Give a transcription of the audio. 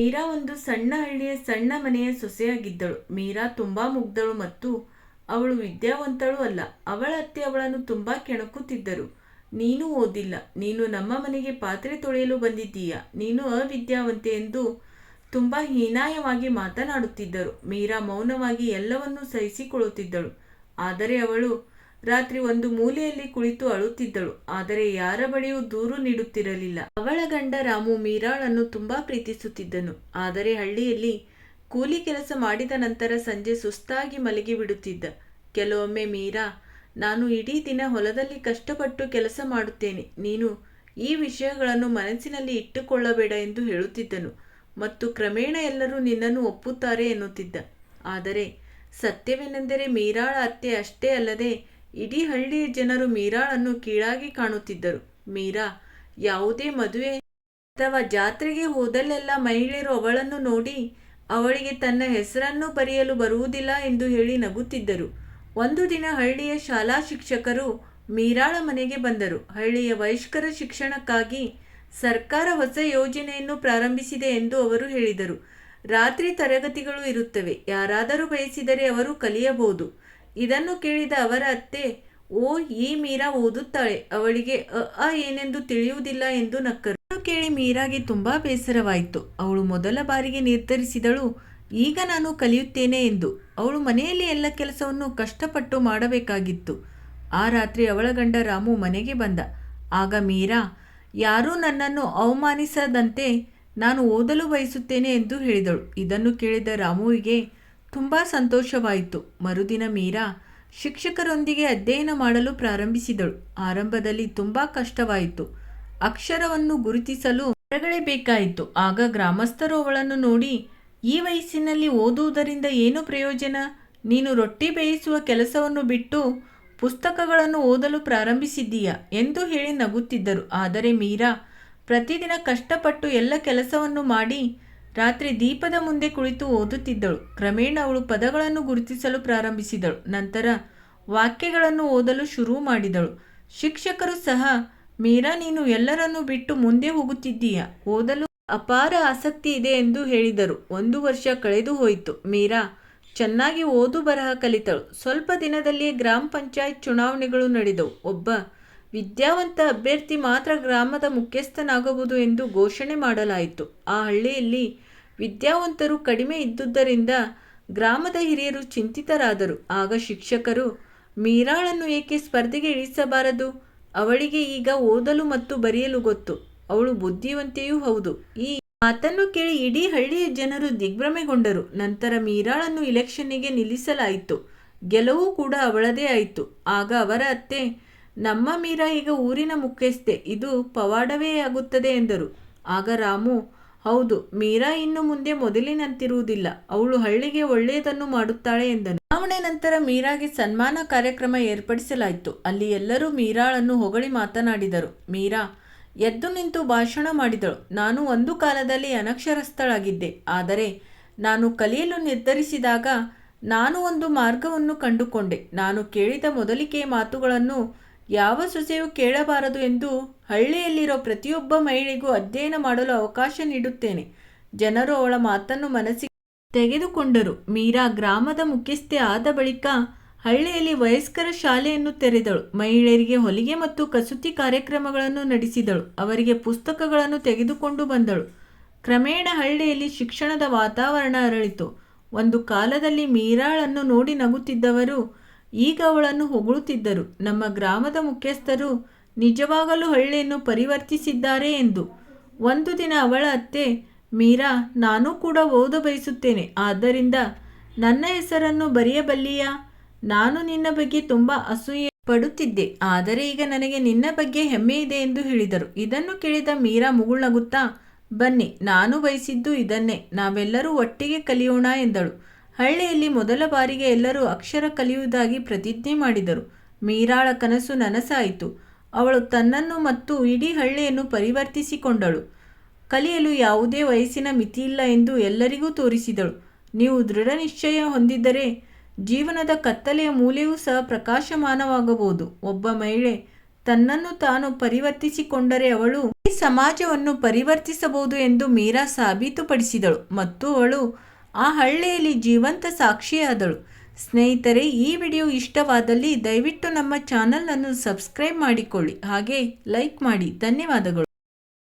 ಮೀರಾ ಒಂದು ಸಣ್ಣ ಹಳ್ಳಿಯ ಸಣ್ಣ ಮನೆಯ ಸೊಸೆಯಾಗಿದ್ದಳು. ಮೀರಾ ತುಂಬಾ ಮುಗ್ಧಳು ಮತ್ತು ಅವಳು ವಿದ್ಯಾವಂತಳು ಅಲ್ಲ. ಅವಳ ಅತ್ತೆ ಅವಳನ್ನು ತುಂಬಾ ಕೆಣಕುತ್ತಿದ್ದರು. ನೀನು ಓದಿಲ್ಲ. ನೀನು ನಮ್ಮ ಮನೆಗೆ ಪಾತ್ರೆ ತೊಳೆಯಲು ಬಂದಿದ್ದೀಯ? ನೀನು ಅವಿದ್ಯಾವಂತೆ ಎಂದು ತುಂಬಾ ಹೀನಾಯವಾಗಿ ಮಾತನಾಡುತ್ತಿದ್ದರು. ಮೀರಾ ಮೌನವಾಗಿ ಎಲ್ಲವನ್ನೂ ಸಹಿಸಿಕೊಳ್ಳುತ್ತಿದ್ದಳು. ಆದರೆ ಅವಳು ರಾತ್ರಿ ಒಂದು ಮೂಲೆಯಲ್ಲಿ ಕುಳಿತು ಅಳುತ್ತಿದ್ದಳು. ಆದರೆ ಯಾರ ಬಳಿಯೂ ದೂರು ನೀಡುತ್ತಿರಲಿಲ್ಲ. ಅವಳ ಗಂಡ ರಾಮು ಮೀರಾಳನ್ನು ತುಂಬಾ ಪ್ರೀತಿಸುತ್ತಿದ್ದನು. ಆದರೆ ಹಳ್ಳಿಯಲ್ಲಿ ಕೂಲಿ ಕೆಲಸ ಮಾಡಿದ ನಂತರ ಸಂಜೆ ಸುಸ್ತಾಗಿ ಮಲಗಿ ಬಿಡುತ್ತಿದ್ದ. ಕೆಲವೊಮ್ಮೆ ಮೀರಾ, ನಾನು ಇಡೀ ದಿನ ಹೊಲದಲ್ಲಿ ಕಷ್ಟಪಟ್ಟು ಕೆಲಸ ಮಾಡುತ್ತೇನೆ. ನೀನು ಈ ವಿಷಯಗಳನ್ನು ಮನಸ್ಸಿನಲ್ಲಿ ಇಟ್ಟುಕೊಳ್ಳಬೇಡ ಎಂದು ಹೇಳುತ್ತಿದ್ದನು. ಮತ್ತು ಕ್ರಮೇಣ ಎಲ್ಲರೂ ನಿನ್ನನ್ನು ಒಪ್ಪುತ್ತಾರೆ ಎನ್ನುತ್ತಿದ್ದ. ಆದರೆ ಸತ್ಯವೆನೆಂದರೆ ಮೀರಾಳ ಅತ್ತೆ ಅಷ್ಟೇ ಅಲ್ಲದೆ ಇಡೀ ಹಳ್ಳಿಯ ಜನರು ಮೀರಾಳನ್ನು ಕೀಳಾಗಿ ಕಾಣುತ್ತಿದ್ದರು. ಮೀರಾ, ಯಾವುದೇ ಮದುವೆ ಅಥವಾ ಜಾತ್ರೆಗೆ ಹೋದಲ್ಲೆಲ್ಲ ಮಹಿಳೆಯರು ಅವಳನ್ನು ನೋಡಿ ಅವಳಿಗೆ ತನ್ನ ಹೆಸರನ್ನು ಬರೆಯಲು ಬರುವುದಿಲ್ಲ ಎಂದು ಹೇಳಿ ನಗುತ್ತಿದ್ದರು. ಒಂದು ದಿನ ಹಳ್ಳಿಯ ಶಾಲಾ ಶಿಕ್ಷಕರು ಮೀರಾಳ ಮನೆಗೆ ಬಂದರು. ಹಳ್ಳಿಯ ವಯಸ್ಕರ ಶಿಕ್ಷಣಕ್ಕಾಗಿ ಸರ್ಕಾರ ಹೊಸ ಯೋಜನೆಯನ್ನು ಪ್ರಾರಂಭಿಸಿದೆ ಎಂದು ಅವರು ಹೇಳಿದರು. ರಾತ್ರಿ ತರಗತಿಗಳು ಇರುತ್ತವೆ. ಯಾರಾದರೂ ಬಯಸಿದರೆ ಅವರು ಕಲಿಯಬಹುದು. ಇದನ್ನು ಕೇಳಿದ ಅವರ ಅತ್ತೆ, ಓ, ಈ ಮೀರಾ ಓದುತ್ತಾಳೆ. ಅವಳಿಗೆ, ಅ ಅ, ಏನೆಂದು ತಿಳಿಯುವುದಿಲ್ಲ ಎಂದು ನಕ್ಕರು. ಕೇಳಿ ಮೀರಾಗೆ ತುಂಬಾ ಬೇಸರವಾಯಿತು. ಅವಳು ಮೊದಲ ಬಾರಿಗೆ ನಿರ್ಧರಿಸಿದಳು. ಈಗ ನಾನು ಕಲಿಯುತ್ತೇನೆ ಎಂದು. ಅವಳು ಮನೆಯಲ್ಲಿ ಎಲ್ಲ ಕೆಲಸವನ್ನು ಕಷ್ಟಪಟ್ಟು ಮಾಡಬೇಕಾಗಿತ್ತು. ಆ ರಾತ್ರಿ ಅವಳ ಗಂಡ ರಾಮು ಮನೆಗೆ ಬಂದ. ಆಗ ಮೀರಾ, ಯಾರೂ ನನ್ನನ್ನು ಅವಮಾನಿಸದಂತೆ ನಾನು ಓದಲು ಬಯಸುತ್ತೇನೆ ಎಂದು ಹೇಳಿದಳು. ಇದನ್ನು ಕೇಳಿದ ರಾಮುವಿಗೆ ತುಂಬ ಸಂತೋಷವಾಯಿತು. ಮರುದಿನ ಮೀರಾ ಶಿಕ್ಷಕರೊಂದಿಗೆ ಅಧ್ಯಯನ ಮಾಡಲು ಪ್ರಾರಂಭಿಸಿದಳು. ಆರಂಭದಲ್ಲಿ ತುಂಬ ಕಷ್ಟವಾಯಿತು. ಅಕ್ಷರವನ್ನು ಗುರುತಿಸಲು ಹೊರಗಡೆ ಬೇಕಾಯಿತು. ಆಗ ಗ್ರಾಮಸ್ಥರು ಅವಳನ್ನು ನೋಡಿ, ಈ ವಯಸ್ಸಿನಲ್ಲಿ ಓದುವುದರಿಂದ ಏನು ಪ್ರಯೋಜನ? ನೀನು ರೊಟ್ಟಿ ಬೇಯಿಸುವ ಕೆಲಸವನ್ನು ಬಿಟ್ಟು ಪುಸ್ತಕಗಳನ್ನು ಓದಲು ಪ್ರಾರಂಭಿಸಿದ್ದೀಯಾ? ಎಂದು ಹೇಳಿ ನಗುತ್ತಿದ್ದರು. ಆದರೆ ಮೀರಾ, ಪ್ರತಿದಿನ ಕಷ್ಟಪಟ್ಟು ಎಲ್ಲ ಕೆಲಸವನ್ನು ಮಾಡಿ ರಾತ್ರಿ ದೀಪದ ಮುಂದೆ ಕುಳಿತು ಓದುತ್ತಿದ್ದಳು. ಕ್ರಮೇಣ ಅವಳು ಪದಗಳನ್ನು ಗುರುತಿಸಲು ಪ್ರಾರಂಭಿಸಿದಳು. ನಂತರ ವಾಕ್ಯಗಳನ್ನು ಓದಲು ಶುರು ಮಾಡಿದಳು. ಶಿಕ್ಷಕರು ಸಹ, ಮೀರಾ, ನೀನು ಎಲ್ಲರನ್ನೂ ಬಿಟ್ಟು ಮುಂದೆ ಹೋಗುತ್ತಿದ್ದೀಯಾ? ಓದಲು ಅಪಾರ ಆಸಕ್ತಿ ಇದೆ ಎಂದು ಹೇಳಿದರು. ಒಂದು ವರ್ಷ ಕಳೆದು ಹೋಯಿತು. ಮೀರಾ ಚೆನ್ನಾಗಿ ಓದು ಬರಹ ಕಲಿತಳು. ಸ್ವಲ್ಪ ದಿನದಲ್ಲಿಯೇ ಗ್ರಾಮ ಪಂಚಾಯತ್ ಚುನಾವಣೆಗಳು ನಡೆದವು. ಒಬ್ಬ ವಿದ್ಯಾವಂತ ಅಭ್ಯರ್ಥಿ ಮಾತ್ರ ಗ್ರಾಮದ ಮುಖ್ಯಸ್ಥನಾಗಬಹುದು ಎಂದು ಘೋಷಣೆ ಮಾಡಲಾಯಿತು. ಆ ಹಳ್ಳಿಯಲ್ಲಿ ವಿದ್ಯಾವಂತರು ಕಡಿಮೆ ಇದ್ದುದರಿಂದ ಗ್ರಾಮದ ಹಿರಿಯರು ಚಿಂತಿತರಾದರು. ಆಗ ಶಿಕ್ಷಕರು, ಮೀರಾಳನ್ನು ಏಕೆ ಸ್ಪರ್ಧೆಗೆ ಇಳಿಸಬಾರದು? ಅವಳಿಗೆ ಈಗ ಓದಲು ಮತ್ತು ಬರೆಯಲು ಗೊತ್ತು. ಅವಳು ಬುದ್ಧಿವಂತೆಯೂ ಹೌದು. ಈ ಮಾತನ್ನು ಕೇಳಿ ಇಡೀ ಹಳ್ಳಿಯ ಜನರು ದಿಗ್ಭ್ರಮೆಗೊಂಡರು. ನಂತರ ಮೀರಾಳನ್ನು ಇಲೆಕ್ಷನ್ನಿಗೆ ನಿಲ್ಲಿಸಲಾಯಿತು. ಗೆಲುವು ಕೂಡ ಅವಳದೇ ಆಯಿತು. ಆಗ ಅವರ ಅತ್ತೆ ನಮ್ಮ ಮೀರಾ ಈಗ ಊರಿನ ಮುಖ್ಯಸ್ಥೆ, ಇದು ಪವಾಡವೇ ಆಗುತ್ತದೆ ಎಂದರು. ಆಗ ರಾಮು, ಹೌದು, ಮೀರಾ ಇನ್ನು ಮುಂದೆ ಮೊದಲಿನಂತಿರುವುದಿಲ್ಲ, ಅವಳು ಹಳ್ಳಿಗೆ ಒಳ್ಳೆಯದನ್ನು ಮಾಡುತ್ತಾಳೆ ಎಂದನು. ಚುನಾವಣೆ ನಂತರ ಮೀರಾಗೆ ಸನ್ಮಾನ ಕಾರ್ಯಕ್ರಮ ಏರ್ಪಡಿಸಲಾಯಿತು. ಅಲ್ಲಿ ಎಲ್ಲರೂ ಮೀರಾಳನ್ನು ಹೊಗಳಿ ಮಾತನಾಡಿದರು. ಮೀರಾ, ಎದ್ದು ನಿಂತು ಭಾಷಣ ಮಾಡಿದಳು. ನಾನು ಒಂದು ಕಾಲದಲ್ಲಿ ಅನಕ್ಷರಸ್ಥಳಾಗಿದ್ದೆ. ಆದರೆ ನಾನು ಕಲಿಯಲು ನಿರ್ಧರಿಸಿದಾಗ ನಾನು ಒಂದು ಮಾರ್ಗವನ್ನು ಕಂಡುಕೊಂಡೆ. ನಾನು ಕೇಳಿದ ಮೊದಲಿಕೆಯ ಮಾತುಗಳನ್ನು ಯಾವ ಸೊಸೆಯೂ ಕೇಳಬಾರದು ಎಂದು ಹಳ್ಳಿಯಲ್ಲಿರೋ ಪ್ರತಿಯೊಬ್ಬ ಮಹಿಳೆಗೂ ಅಧ್ಯಯನ ಮಾಡಲು ಅವಕಾಶ ನೀಡುತ್ತೇನೆ. ಜನರು ಅವಳ ಮಾತನ್ನು ಮನಸ್ಸಿಗೆ ತೆಗೆದುಕೊಂಡರು. ಮೀರಾ ಗ್ರಾಮದ ಮುಖ್ಯಸ್ಥೆ ಆದ ಬಳಿಕ ಹಳ್ಳಿಯಲ್ಲಿ ವಯಸ್ಕರ ಶಾಲೆಯನ್ನು ತೆರೆದಳು. ಮಹಿಳೆಯರಿಗೆ ಹೊಲಿಗೆ ಮತ್ತು ಕಸೂತಿ ಕಾರ್ಯಕ್ರಮಗಳನ್ನು ನಡೆಸಿದಳು. ಅವರಿಗೆ ಪುಸ್ತಕಗಳನ್ನು ತೆಗೆದುಕೊಂಡು ಬಂದಳು. ಕ್ರಮೇಣ ಹಳ್ಳಿಯಲ್ಲಿ ಶಿಕ್ಷಣದ ವಾತಾವರಣ ಅರಳಿತು. ಒಂದು ಕಾಲದಲ್ಲಿ ಮೀರಾಳನ್ನು ನೋಡಿ ನಗುತ್ತಿದ್ದವರು ಈಗ ಅವಳನ್ನು ಹೊಗಳುತ್ತಿದ್ದರು. ನಮ್ಮ ಗ್ರಾಮದ ಮುಖ್ಯಸ್ಥರು ನಿಜವಾಗಲೂ ಹಳ್ಳಿಯನ್ನು ಪರಿವರ್ತಿಸಿದ್ದಾರೆ ಎಂದು. ಒಂದು ದಿನ ಅವಳ ಅತ್ತೆ, ಮೀರಾ, ನಾನೂ ಕೂಡ ಓದ ಬಯಸುತ್ತೇನೆ. ಆದ್ದರಿಂದ ನನ್ನ ಹೆಸರನ್ನು ಬರೆಯಬಲ್ಲಿಯಾ? ನಾನು ನಿನ್ನ ಬಗ್ಗೆ ತುಂಬ ಅಸೂಯೆ ಪಡುತ್ತಿದ್ದೆ. ಆದರೆ ಈಗ ನನಗೆ ನಿನ್ನ ಬಗ್ಗೆ ಹೆಮ್ಮೆ ಇದೆ ಎಂದು ಹೇಳಿದರು. ಇದನ್ನು ಕೇಳಿದ ಮೀರಾ ಮುಗುಳ್ನಗುತ್ತಾ, ಬನ್ನಿ, ನಾನು ಬಯಸಿದ್ದು ಇದನ್ನೇ. ನಾವೆಲ್ಲರೂ ಒಟ್ಟಿಗೆ ಕಲಿಯೋಣ ಎಂದಳು. ಹಳ್ಳಿಯಲ್ಲಿ ಮೊದಲ ಬಾರಿಗೆ ಎಲ್ಲರೂ ಅಕ್ಷರ ಕಲಿಯುವುದಾಗಿ ಪ್ರತಿಜ್ಞೆ ಮಾಡಿದರು. ಮೀರಾಳ ಕನಸು ನನಸಾಯಿತು. ಅವಳು ತನ್ನನ್ನು ಮತ್ತು ಇಡೀ ಹಳ್ಳಿಯನ್ನು ಪರಿವರ್ತಿಸಿಕೊಂಡಳು. ಕಲಿಯಲು ಯಾವುದೇ ವಯಸ್ಸಿನ ಮಿತಿಯಿಲ್ಲ ಎಂದು ಎಲ್ಲರಿಗೂ ತೋರಿಸಿದಳು. ನೀವು ದೃಢ ನಿಶ್ಚಯ ಹೊಂದಿದ್ದರೆ ಜೀವನದ ಕತ್ತಲೆಯ ಮೂಲೆಯೂ ಸಹ ಪ್ರಕಾಶಮಾನವಾಗಬಹುದು. ಒಬ್ಬ ಮಹಿಳೆ ತನ್ನನ್ನು ತಾನು ಪರಿವರ್ತಿಸಿಕೊಂಡರೆ ಅವಳು ಈ ಸಮಾಜವನ್ನು ಪರಿವರ್ತಿಸಬಹುದು ಎಂದು ಮೀರಾ ಸಾಬೀತುಪಡಿಸಿದಳು ಮತ್ತು ಅವಳು ಆ ಹಳ್ಳಿಯಲ್ಲಿ ಜೀವಂತ ಸಾಕ್ಷಿಯಾದಳು ಸ್ನೇಹಿತರೆ, ಈ ವಿಡಿಯೋ ಇಷ್ಟವಾದಲ್ಲಿ ದಯವಿಟ್ಟು ನಮ್ಮ ಚಾನಲನ್ನು ಸಬ್ಸ್ಕ್ರೈಬ್ ಮಾಡಿಕೊಳ್ಳಿ. ಹಾಗೆ ಲೈಕ್ ಮಾಡಿ. ಧನ್ಯವಾದಗಳು.